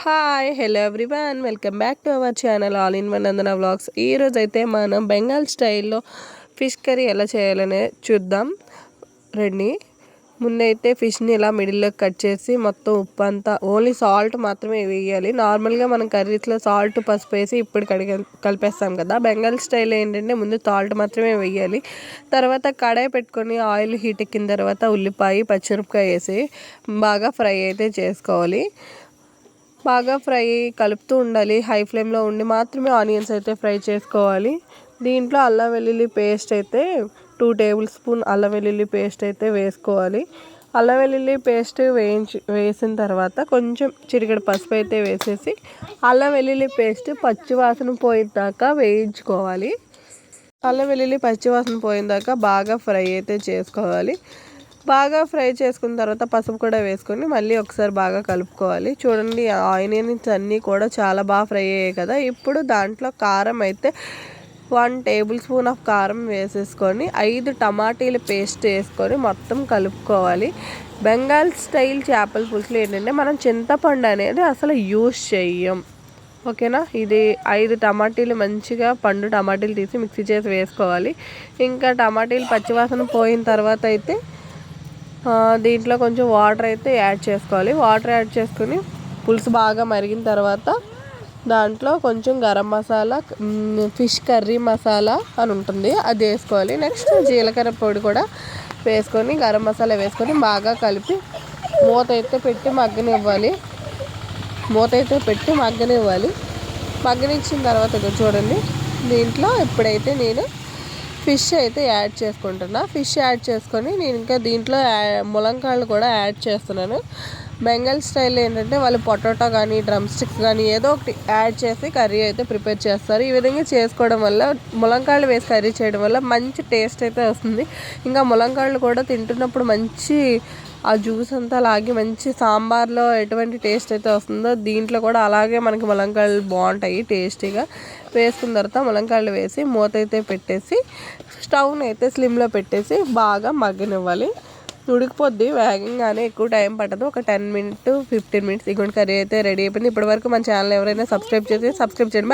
Hi hello everyone. Welcome back to our channel all in one అందన vlogs. ఈరోజు అయితే మనం బెంగాల్ స్టైల్లో ఫిష్ కర్రీ ఎలా చేయాలనే చూద్దాం. రండి? ముందైతే ఫిష్ని ఇలా మిడిల్లో కట్ చేసి మొత్తం ఉప్పు అంతా ఓన్లీ సాల్ట్ మాత్రమే వేయాలి. నార్మల్గా మనం కర్రీస్లో సాల్ట్ పసుపు వేసి ఇప్పుడు కడిగి కలిపేస్తాం కదా. బెంగాల్ స్టైల్ ఏంటంటే ముందు సాల్ట్ మాత్రమే వేయాలి. తర్వాత కడాయి పెట్టుకొని ఆయిల్ హీట్ ఎక్కిన తర్వాత ఉల్లిపాయ పచ్చిమిరపకాయ వేసి బాగా ఫ్రై అయితే చేసుకోవాలి. బాగా ఫ్రై కలుపుతూ ఉండాలి. హై ఫ్లేమ్లో ఉండి మాత్రమే ఆనియన్స్ అయితే ఫ్రై చేసుకోవాలి. దీంట్లో అల్లం వెల్లుల్లి పేస్ట్ అయితే టూ టేబుల్ స్పూన్ అల్లం వెల్లుల్లి పేస్ట్ అయితే వేసుకోవాలి. అల్లం వెల్లుల్లి పేస్ట్ వేయించి వేసిన తర్వాత కొంచెం చిరిగడ పసుపు అయితే వేసేసి అల్లం వెల్లుల్లి పేస్ట్ పచ్చివాసన పోయేదాకా వేయించుకోవాలి. అల్లం వెల్లుల్లి పచ్చివాసన వాసన బాగా ఫ్రై అయితే చేసుకోవాలి. బాగా ఫ్రై చేసుకున్న తర్వాత పసుపు కూడా వేసుకొని మళ్ళీ ఒకసారి బాగా కలుపుకోవాలి. చూడండి ఆనియన్స్ అన్నీ కూడా చాలా బాగా ఫ్రై అయ్యాయి కదా. ఇప్పుడు దాంట్లో కారం అయితే వన్ టేబుల్ స్పూన్ ఆఫ్ కారం వేసేసుకొని ఐదు టమాటీల పేస్ట్ వేసుకొని మొత్తం కలుపుకోవాలి. బెంగాల్ స్టైల్ చేపల పులుసులు ఏంటంటే మనం చింతపండు అనేది అసలు యూస్ చెయ్యం. ఓకేనా? ఇది ఐదు టమాటీలు మంచిగా పండు టమాటీలు తీసి మిక్సీ చేసి వేసుకోవాలి. ఇంకా టమాటీలు పచ్చివాసన పోయిన తర్వాత అయితే దీంట్లో కొంచెం వాటర్ అయితే యాడ్ చేసుకోవాలి. వాటర్ యాడ్ చేసుకుని పులుసు బాగా మరిగిన తర్వాత దాంట్లో కొంచెం గరం మసాలా ఫిష్ కర్రీ మసాలా అని ఉంటుంది. అది వేసుకోవాలి. నెక్స్ట్ జీలకర్ర పొడి కూడా వేసుకొని గరం మసాలా వేసుకొని బాగా కలిపి మూత అయితే పెట్టి మగ్గనివ్వాలి. మూత అయితే పెట్టి మగ్గనివ్వాలి. మగ్గనిచ్చిన తర్వాత చూడండి. దీంట్లో ఇప్పుడైతే నేను ఫిష్ అయితే యాడ్ చేసుకుంటున్నా. ఫిష్ యాడ్ చేసుకొని నేను ఇంకా దీంట్లో ములంకాయలు కూడా యాడ్ చేస్తున్నాను. బెంగాల్ స్టైల్ ఏంటంటే వాళ్ళు పొటాటో కానీ డ్రమ్ స్టిక్స్ కానీ ఏదో ఒకటి యాడ్ చేసి కర్రీ అయితే ప్రిపేర్ చేస్తారు. ఈ విధంగా చేసుకోవడం వల్ల ములంకాయలు వేసి కర్రీ చేయడం వల్ల మంచి టేస్ట్ అయితే వస్తుంది. ఇంకా ములంకాయలు కూడా తింటున్నప్పుడు మంచి ఆ జ్యూస్ అంతా లాగి మంచి సాంబార్లో ఎటువంటి టేస్ట్ అయితే వస్తుందో దీంట్లో కూడా అలాగే మనకి ములంకాయలు బాగుంటాయి టేస్టీగా. వేసుకున్న తర్వాత ములంకాయలు వేసి మూత అయితే పెట్టేసి స్టవ్ని అయితే స్లిమ్లో పెట్టేసి బాగా మగ్గనివ్వాలి. ఉడికిపోద్ది వేగంగానే ఎక్కువ టైం పట్టదు. ఒక టెన్ మినిట్ ఫిఫ్టీన్ మినిట్స్ ఇటువంటి కర్రీ అయితే రెడీ అయిపోయింది. ఇప్పటివరకు మన ఛానల్ ఎవరైనా సబ్స్క్రైబ్ చేసి సబ్స్క్రైబ్ చేయండి.